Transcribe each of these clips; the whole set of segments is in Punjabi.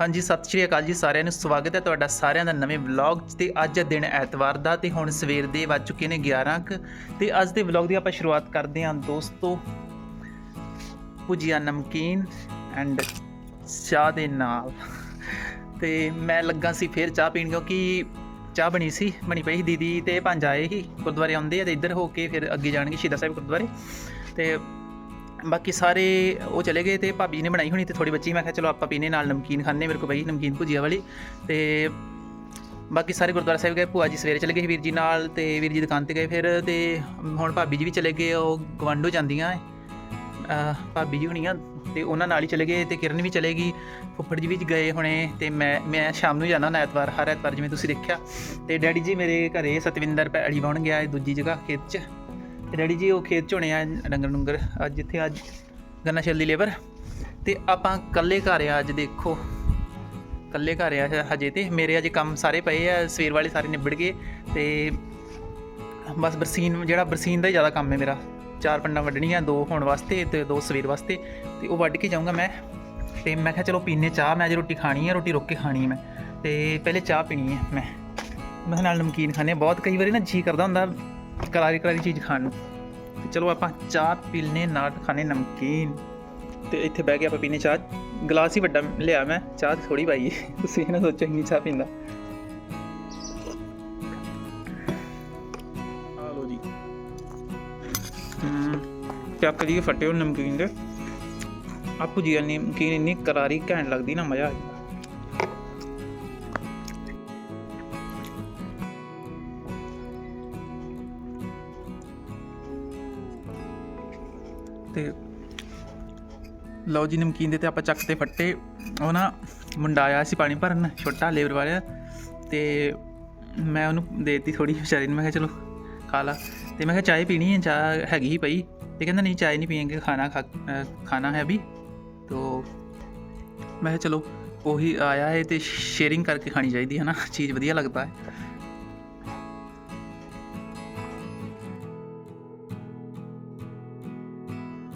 ਹਾਂਜੀ, ਸਤਿ ਸ਼੍ਰੀ ਅਕਾਲ ਜੀ ਸਾਰਿਆਂ ਨੂੰ। ਸਵਾਗਤ ਹੈ ਤੁਹਾਡਾ ਸਾਰਿਆਂ ਦਾ ਨਵੇਂ ਵਲੌਗ 'ਚ ਤੇ ਅੱਜ ਦਿਨ ਐਤਵਾਰ ਦਾ ਤੇ ਹੁਣ ਸਵੇਰ ਦੇ ਵੱਜ ਚੁੱਕੇ ਨੇ 11 ਕੁ। ਤੇ ਅੱਜ ਦੇ ਵਲੌਗ ਦੀ ਆਪਾਂ ਸ਼ੁਰੂਆਤ ਕਰਦੇ ਹਾਂ ਦੋਸਤੋ। ਭੁਜੀਆ ਨਮਕੀਨ ਐਂਡ ਚਾਹ ਦੇ ਨਾਲ। ਤੇ ਮੈਂ ਲੱਗਾ ਸੀ ਫੇਰ ਚਾਹ ਪੀਣ ਕਿਉਂਕਿ ਚਾਹ ਬਣੀ ਸੀ, ਬਣੀ ਪਈ ਸੀ ਦੀਦੀ ਤੇ ਪੰਜ ਆਏ ਹੀ ਗੁਰਦੁਆਰੇ ਆਉਂਦੇ ਆ ਤੇ ਇੱਧਰ ਹੋ ਕੇ ਫਿਰ ਅੱਗੇ ਜਾਣਗੇ ਸ਼ਹੀਦਾਂ ਸਾਹਿਬ ਗੁਰਦੁਆਰੇ। ਤੇ ਬਾਕੀ ਸਾਰੇ ਉਹ ਚਲੇ ਗਏ ਤੇ ਭਾਬੀ ਨੇ ਬਣਾਈ ਹੋਣੀ ਤੇ ਥੋੜੀ ਬੱਚੀ, ਮੈਂ ਕਿਹਾ ਚਲੋ ਆਪਾਂ ਪੀਨੇ ਨਾਲ ਨਮਕੀਨ ਖਾਣੇ ਮੇਰੇ ਕੋਲ ਬਈ ਨਮਕੀਨ ਭੁਜੀਆ ਵਾਲੀ ਤੇ ਬਾਕੀ ਸਾਰੇ ਗੁਰਦੁਆਰਾ ਸਾਹਿਬ ਗਏ, ਭੂਆ ਜੀ ਸਵੇਰੇ ਚਲੇ ਗਏ, ਵੀਰ ਜੀ ਨਾਲ ਤੇ ਵੀਰ ਜੀ ਦੁਕਾਨ ਤੇ ਗਏ ਫਿਰ ਤੇ ਹੁਣ ਭਾਬੀ ਜੀ ਵੀ ਚਲੇ ਗਏ, ਉਹ ਗਵਾਂਡੋ ਜਾਂਦੀਆਂ ਭਾਬੀ ਜੀ ਹੁਣੀਆਂ ਤੇ ਉਹਨਾਂ ਨਾਲ ਹੀ ਚਲੇ ਗਏ ਤੇ ਕਿਰਨ ਵੀ ਚਲੇ ਗਈ, ਫੁੱਫੜ ਜੀ ਵੀ ਗਏ ਹੁਣੇ ਤੇ ਮੈਂ ਮੈਂ ਸ਼ਾਮ ਨੂੰ ਜਾਣਾ ਨਾ ਐਤਵਾਰ, ਹਰ ਐਤਵਾਰ ਜਿਵੇਂ ਤੁਸੀਂ ਦੇਖਿਆ ਤੇ ਡੈਡੀ ਜੀ ਮੇਰੇ ਘਰੇ ਸਤਵਿੰਦਰ ਪੈੜੀ ਬਣ ਗਿਆ ਹੈ ਦੂਜੀ ਜਗ੍ਹਾ ਖੇਤ 'ਚ। ਡੈਡੀ ਜੀ, ਉਹ ਖੇਤ 'ਚ ਹੋਣੇ ਆ ਡੰਗਰ ਡੁੰਗਰ। ਅੱਜ ਇੱਥੇ ਅੱਜ ਗੰਨਾ ਛਿਲ ਦੀ ਲੇਬਰ। ਤੇ ਆਪਾਂ ਇਕੱਲੇ ਘਰ ਆ, ਅੱਜ ਦੇਖੋ। ਇਕੱਲੇ ਘਰ ਆ ਹਜੇ ਤੇ। ਮੇਰੇ ਅਜੇ ਕੰਮ ਸਾਰੇ ਪਏ ਆ, ਸਵੇਰ ਵਾਲੇ ਸਾਰੇ ਨਿਬੜ ਗਏ। ਤੇ ਬਸ ਬਰਸੀਨ, ਜਿਹੜਾ ਬਰਸੀਨ ਦਾ ਹੀ ਜ਼ਿਆਦਾ ਕੰਮ ਹੈ ਮੇਰਾ। ਚਾਰ ਪੰਡਾਂ ਵੱਢਣੀਆਂ, ਦੋ ਹੋਣ ਵਾਸਤੇ ਤੇ ਦੋ ਸਵੇਰ ਵਾਸਤੇ। ਤੇ ਉਹ ਵੱਢ ਕੇ ਜਾਊਂਗਾ ਮੈਂ। ਤੇ ਮੈਂ ਕਿਹਾ, ਚਲੋ ਪੀਨੇ ਚਾਹ, ਮੈਂ ਅੱਜ ਰੋਟੀ ਖਾਣੀ ਹੈ ਰੋਟੀ ਰੋਕ ਕੇ ਖਾਣੀ ਹੈ ਮੈਂ। ਤੇ ਪਹਿਲੇ ਚਾਹ ਪੀਣੀ ਹੈ ਮੈਂ। ਮੈਂ ਕਿਹਾ ਨਾਲ ਨਮਕੀਨ ਖਾਣੇ ਆ। ਬਹੁਤ ਕਈ ਵਾਰੀ ਨਾ ਜੀ ਕਰਦਾ ਹੁੰਦਾ। ਕਰਾਰੀ ਕਰਾਰੀ ਚੀਜ਼ ਖਾਣ ਨੂੰ। ਤੇ ਚਲੋ ਆਪਾਂ ਚਾਹ ਪੀਨੇ ਨਾਟ ਖਾਣੇ ਨਮਕੀਨ। ਤੇ ਇੱਥੇ ਬਹਿ ਕੇ ਆਪਾਂ ਪੀਨੇ ਚਾਹ। ਗਲਾਸ ਹੀ ਵੱਡਾ ਲਿਆ ਮੈਂ, ਚਾਹ ਥੋੜੀ ਪਾਈ। ਹੈ। ਤੁਸੀਂ ਨਾ ਸੋਚੋ ਇੰਨੀ ਚਾਹ ਪੀਂਦਾ। ਆ ਲੋ ਜੀ। ਹਮ ਚੱਕ ਜੀ ਫਟੇ ਹੋ ਨਮਕੀਨ ਦੇ। ਆਪੂ ਜੀ ਨਮਕੀਨ ਇੰਨੀ ਕਰਾਰੀ ਘੈਂਟ ਲੱਗਦੀ ਨਾ ਮਜ਼ਾ ਆ ਤੇ ਲਓ ਜੀ, ਨਮਕੀਨ ਦੇ ਤੇ ਆਪਾਂ ਚੱਕ ਤੇ ਫੱਟੇ। ਉਹ ਨਾ ਮੁੰਡਾ ਆਇਆ ਸੀ ਪਾਣੀ ਭਰਨ, ਛੋਟਾ ਲੇਬਰ ਵਾਲਾ ਤੇ ਮੈਂ ਉਹਨੂੰ ਦੇਤੀ ਥੋੜੀ ਵਿਚਾਰੀ ਨੂੰ, ਮੈਂ ਕਿਹਾ ਚਲੋ ਖਾ ਲਾ। ਤੇ ਮੈਂ ਕਿਹਾ ਚਾਹ ਪੀਣੀ ਹੈ, ਚਾਹ ਹੈਗੀ ਹੀ ਪਈ। ਤੇ ਕਹਿੰਦਾ, ਨਹੀਂ, ਚਾਹ ਨਹੀਂ ਪੀਏਂਗੇ, ਖਾਣਾ ਖਾ ਖਾਣਾ ਹੈ ਅਭੀ ਤੋ ਮੈਂ ਕਿਹਾ ਚਲੋ, ਉਹੀ ਆਇਆ ਹੈ ਤੇ ਸ਼ੇਅਰਿੰਗ ਕਰਕੇ ਖਾਣੀ ਚਾਹੀਦੀ ਹੈ ਨਾ, ਚੀਜ਼ ਵਧੀਆ ਲੱਗਦਾ ਹੈ।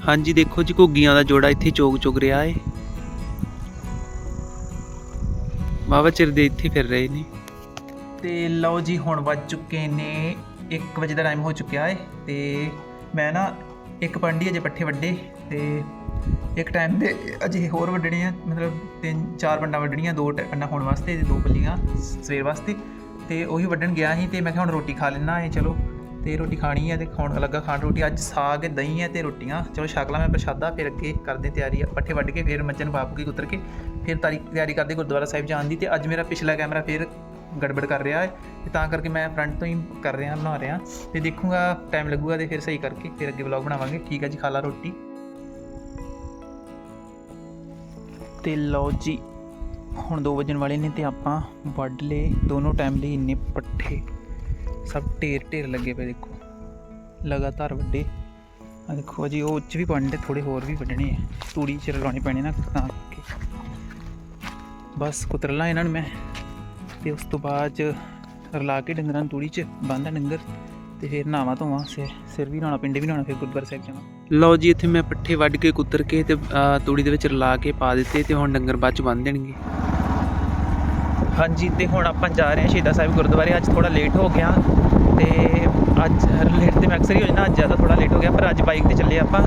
ਹਾਂਜੀ, ਦੇਖੋ ਜੀ, ਘੁੱਗੀਆਂ ਦਾ ਜੋੜਾ ਇੱਥੇ ਚੋਗ ਚੁਗ ਰਿਹਾ ਏ। ਬਾਬਾ ਚਿਰ ਦੇ ਇੱਥੇ ਫਿਰ ਰਹੇ ਨੇ। ਤੇ ਲਓ ਜੀ, ਹੁਣ ਵੱਜ ਚੁੱਕੇ ਨੇ 1 ਵਜੇ ਦਾ ਟਾਈਮ ਹੋ ਚੁੱਕਿਆ ਏ ਤੇ ਮੈਂ ਨਾ ਇੱਕ ਪੰਡੀ ਅਜੇ ਪੱਠੇ ਵੱਡੇ ਤੇ ਇੱਕ ਟਾਈਮ ਦੇ ਅਜੇ ਹੋਰ ਵੱਢਣੇ ਆ, ਮਤਲਬ ਤਿੰਨ ਚਾਰ ਪੰਡਾ ਵੱਢਣੀਆਂ ਦੋ ਟ- ਪੰਡਾ ਹੋਣ ਵਾਸਤੇ ਤੇ ਦੋ ਪੱਲੀਆਂ ਸਵੇਰ ਵਾਸਤੇ ਤੇ ਉਹੀ ਵੱਢਣ ਗਿਆ ਸੀ ਤੇ ਮੈਂ ਕਿਹਾ ਹੁਣ ਰੋਟੀ ਖਾ ਲੈਣਾ ਏ, ਚਲੋ। ਤੇ ਰੋਟੀ ਖਾਣੀ ਹੈ ਤੇ ਖਾਣ ਲੱਗਾ ਖਾਣ ਰੋਟੀ। ਅੱਜ ਸਾਗ, ਦਹੀਂ ਹੈ ਤੇ ਰੋਟੀਆਂ। ਚਲੋ ਛਕ ਲਾਂ ਮੈਂ ਪ੍ਰਸ਼ਾਦਾ, ਫਿਰ ਅੱਗੇ ਕਰਦੇ ਤਿਆਰੀ। ਆ ਪੱਠੇ ਵੱਢ ਕੇ ਫਿਰ ਮੱਝਨ ਬਾਪ ਕੇ ਉਤਰ ਕੇ ਫਿਰ ਤਾਰੀ, ਤਿਆਰੀ ਕਰਦੇ ਗੁਰਦੁਆਰਾ ਸਾਹਿਬ ਜਾਣ ਦੀ। ਤੇ ਅੱਜ ਮੇਰਾ ਪਿਛਲਾ ਕੈਮਰਾ ਫਿਰ ਗੜਬੜ ਕਰ ਰਿਹਾ ਹੈ। ਤੇ ਤਾਂ ਕਰਕੇ ਮੈਂ ਫਰੰਟ ਤੋਂ ਹੀ ਕਰ ਰਿਹਾ, ਬਣਾ ਰਿਹਾ। ਤੇ ਦੇਖੂੰਗਾ ਟਾਈਮ ਲੱਗੂਗਾ ਤੇ ਫਿਰ ਸਹੀ ਕਰਕੇ ਫਿਰ ਅੱਗੇ ਵਲੌਗ ਬਣਾਵਾਂਗੇ। ਠੀਕ ਹੈ ਜੀ ਖਾਲਾ ਰੋਟੀ। ਤੇ ਲਓ ਜੀ, ਹੁਣ 2 ਵਜਣ ਵਾਲੇ ਨੇ ਤੇ ਆਪਾਂ ਵੱਢ ਲਏ ਦੋਨੋਂ ਟਾਈਮ ਲਈ ਇੰਨੇ ਪੱਠੇ। ਸਭ ਢੇਰ ਢੇਰ ਲੱਗੇ ਪਏ ਦੇਖੋ। ਲਗਾਤਾਰ ਵੱਡੇ। ਆ ਦੇਖੋ ਜੀ, ਉਹ ਉੱਚ ਵੀ ਪਾਣੇ ਤੇ ਥੋੜੇ ਹੋਰ ਵੀ ਵੱਢਣੇ ਆ ਤੂੜੀ ਚ ਰਲਾਉਣੇ ਪੈਣੇ ਨਾ, ਤਾਂ ਕਰਕੇ। ਬਸ ਕੁਤਰ ਲਾਂ ਇਹਨਾਂ ਨੂੰ ਮੈਂ। ਤੇ ਉਸ ਤੋਂ ਬਾਅਦ 'ਚ ਰਲਾ ਕੇ ਡੰਗਰਾਂ ਨੂੰ ਤੂੜੀ 'ਚ ਬੰਨ੍ਹਦਾ ਡੰਗਰ। ਤੇ ਫਿਰ ਨਹਾਵਾਂ ਧੋਵਾਂ ਸਿਰ ਸਿਰ ਵੀ ਨਹਾਉਣਾ, ਪਿੰਡੇ ਵੀ ਨਹਾਉਣਾ, ਫਿਰ ਗੁਰਦੁਆਰਾ ਸਾਹਿਬ ਜਾਣਾ ਲਓ ਜੀ, ਇੱਥੇ ਮੈਂ ਪੱਠੇ ਵੱਢ ਕੇ ਕੁਤਰ ਕੇ ਤੇ ਤੂੜੀ ਦੇ ਵਿੱਚ ਰਲਾ ਕੇ ਪਾ ਦਿੱਤੇ ਤੇ ਹੁਣ ਡੰਗਰ ਬਾਅਦ ਚ ਬੰਨ ਦੇਣਗੇ। ਹਾਂਜੀ, ਤੇ ਹੁਣ ਆਪਾਂ ਜਾ ਰਹੇ ਹਾਂ ਸ਼ਹੀਦਾਂ ਸਾਹਿਬ ਗੁਰਦੁਆਰੇ। ਅੱਜ ਥੋੜਾ ਲੇਟ ਹੋ ਗਿਆ ਤੇ ਅੱਜ ਲੇਟ ਤੇ ਮੈਂ ਅਕਸਰ ਹੀ ਹੋ ਜਾਂਦਾ, ਅੱਜ ਜ਼ਿਆਦਾ ਥੋੜਾ ਲੇਟ ਹੋ ਗਿਆ, ਪਰ ਅੱਜ ਬਾਈਕ ਤੇ ਚੱਲੇ ਆਪਾਂ।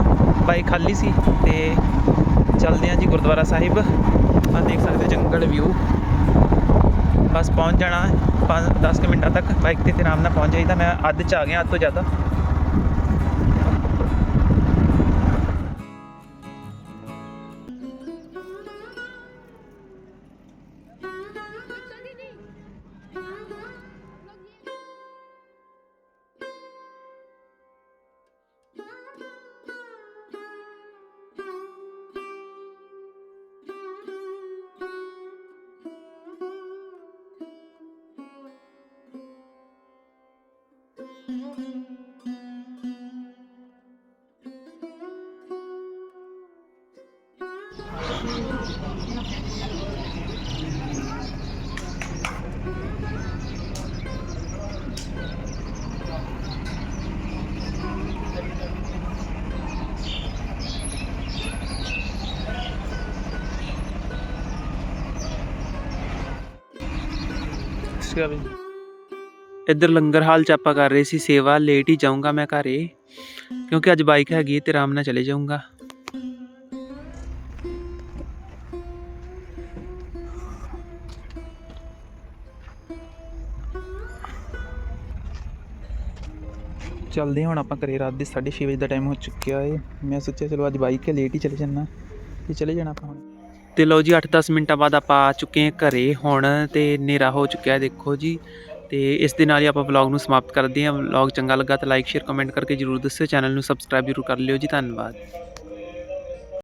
ਬਾਈਕ ਖਾਲੀ ਸੀ ਤੇ ਚੱਲਦੇ ਹਾਂ ਜੀ ਗੁਰਦੁਆਰਾ ਸਾਹਿਬ। ਆ ਦੇਖ ਸਕਦੇ ਹੋ ਜੰਗਲ ਵਿਊ ਬਸ ਪਹੁੰਚ ਜਾਣਾ 5-10 ਮਿੰਟਾਂ ਤੱਕ ਬਾਈਕ ਤੇ ਤੇ ਆਰਾਮ ਨਾਲ ਪਹੁੰਚ ਜਾਈਦਾ। ਮੈਂ ਅੱਧ ਚ ਆ ਗਿਆ, ਅੱਧ ਤੋਂ ਜ਼ਿਆਦਾ। इधर लंगर हाल चापा कर रहे सेवा लेट ही जाऊँगा मैं घर, क्योंकि अज बाइक हैगी आराम चले जाऊँगा। ਚੱਲਦੇ ਹਾਂ, ਹੁਣ ਆਪਾਂ ਘਰੇ ਰਾਤ ਦੇ 6:30 ਵਜੇ ਦਾ ਟਾਈਮ ਹੋ ਚੁੱਕਿਆ ਏ। ਮੈਂ ਸੋਚਿਆ ਚਲੋ ਅੱਜ ਬਾਈਕ ਹੈ ਲੇਟ ਹੀ ਚਲੇ ਜਾਣਾ ਤੇ ਚਲੇ ਜਾਣਾ ਆਪਾਂ ਹੁਣ। ਤੇ ਲਓ ਜੀ 8-10 ਮਿੰਟਾਂ ਬਾਅਦ ਆਪਾਂ ਆ ਚੁੱਕੇ ਹਾਂ ਘਰੇ ਹੁਣ ਤੇ ਹਨੇਰਾ ਹੋ ਚੁੱਕਿਆ ਦੇਖੋ ਜੀ। ਤੇ ਇਸ ਦੇ ਨਾਲ ਹੀ ਆਪਾਂ ਵਲੌਗ ਨੂੰ ਸਮਾਪਤ ਕਰਦੇ ਹਾਂ। ਵਲੌਗ ਚੰਗਾ ਲੱਗਾ ਤਾਂ ਲਾਈਕ ਸ਼ੇਅਰ ਕਮੈਂਟ ਕਰਕੇ ਜਰੂਰ ਦੱਸਿਓ। ਚੈਨਲ ਨੂੰ ਸਬਸਕ੍ਰਾਈਬ ਜਰੂਰ ਕਰ ਲਿਓ ਜੀ। ਧੰਨਵਾਦ।